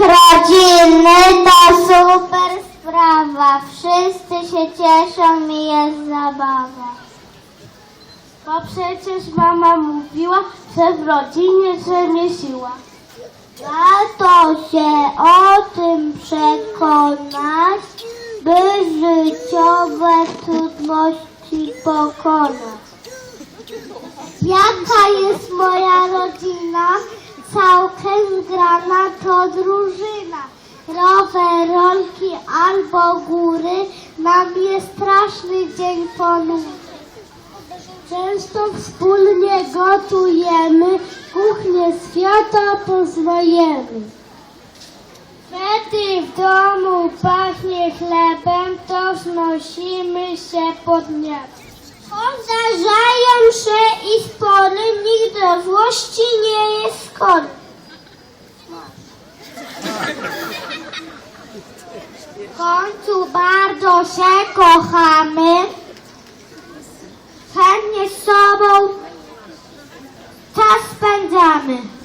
urodziny to super sprawa. Wszyscy się cieszą i jest zabawa. Bo przecież mama mówiła, że w rodzinie rzemiesiła. Warto się o tym przekonać, by życiowe trudności pokonać. Jaka jest moja rodzina? Całkiem zgrana to drużyna. Rower, rolki albo góry, nam jest straszny dzień ponury. Często wspólnie gotujemy, kuchnię świata poznajemy. Wtedy w domu pachnie chlebem, to znosimy się pod niebo. Zdarzają się i spory, nikt do złości nie jest skory. końcu bardzo się kochamy. Chętnie z sobą czas spędzamy.